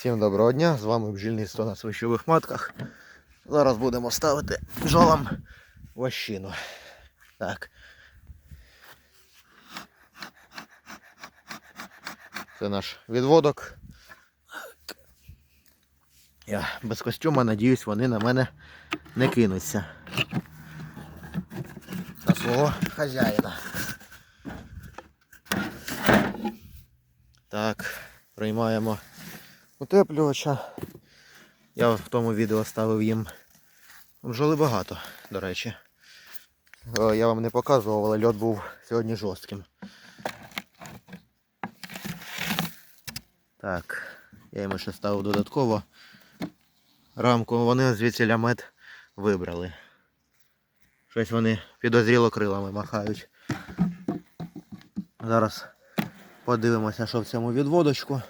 Всім доброго дня, з вами бджільництво на свищових матках. Зараз будемо ставити бджолам вощину. Так. Це наш відводок. Я без костюма, надіюсь, вони на мене не кинуться. На свого хазяїна. Так, приймаємо утеплювача. Я в тому відео ставив їм бджоли багато, до речі. Е, Я вам не показував, але льот був сьогодні жорстким. Так, я йому ще ставив додатково рамку. Вони звідси мед вибрали. Щось вони підозріло крилами махають. Зараз подивимося, що в цьому відводочку.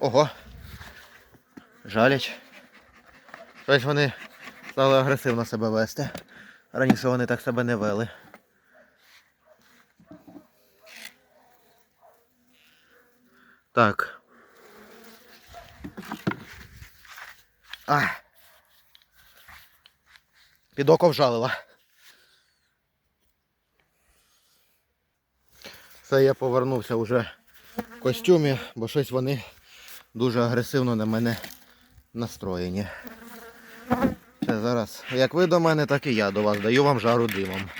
Ого. Жалять. Щось вони стали агресивно себе вести. Раніше вони так себе не вели. Так. А. Під око вжалила. Це я повернувся вже в костюмі, бо щось вони дуже агресивно на мене настроєні. Це зараз, як ви до мене, так і я до вас. Даю вам жару димом.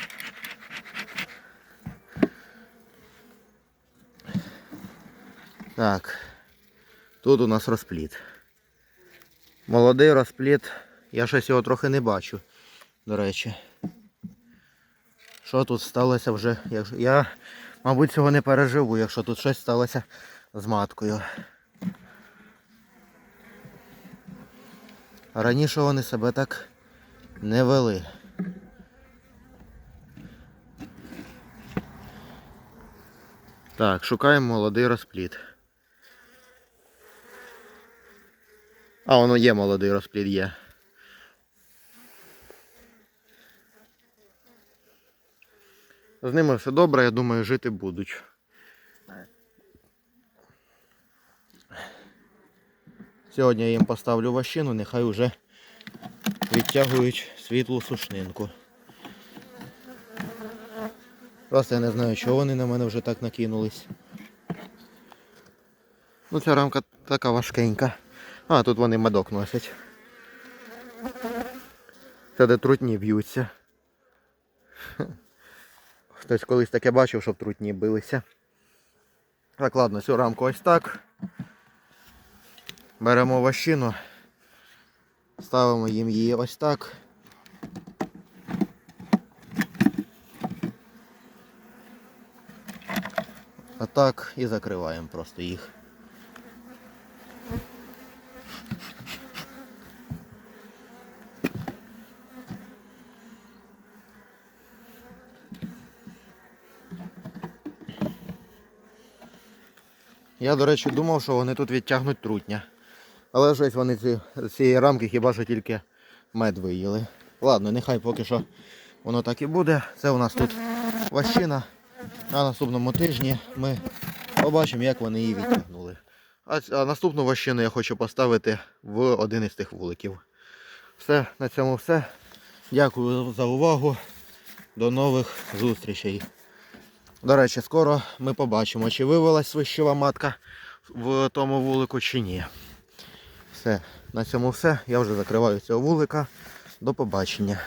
Так. Тут у нас розпліт. Молодий розпліт. Я щось його трохи не бачу, до речі. Що тут сталося вже? Я, мабуть, цього не переживу, якщо тут щось сталося з маткою. Раніше вони себе так не вели. Так, шукаємо молодий розпліт. А, воно є молодий розпліт, є. З ними все добре, я думаю, жити будуть. Сьогодні я їм поставлю ващину, нехай вже відтягують світлу сушнинку. Просто я не знаю, чого вони на мене вже так накинулись. Ну ця рамка така важкенька. А, тут вони медок носять. Це де трутні б'ються. Хтось колись таке бачив, щоб трутні билися. Так, ладно, цю рамку ось так. Беремо ващину, ставимо їм її ось так. А так і закриваємо просто їх. Я, до речі, думав, що вони тут відтягнуть трутня. Але щось вони ці, цієї рамки хіба що тільки мед виїли. Ладно, нехай поки що воно так і буде. Це у нас тут ващина. На наступному тижні ми побачимо, як вони її відтягнули. А, наступну ващину я хочу поставити в один із тих вуликів. Все, на цьому все. Дякую за увагу. До нових зустрічей. До речі, скоро ми побачимо, чи вивелась свищова матка в тому вулику, чи ні. Все, на цьому все. Я вже закриваю цього вулика. До побачення.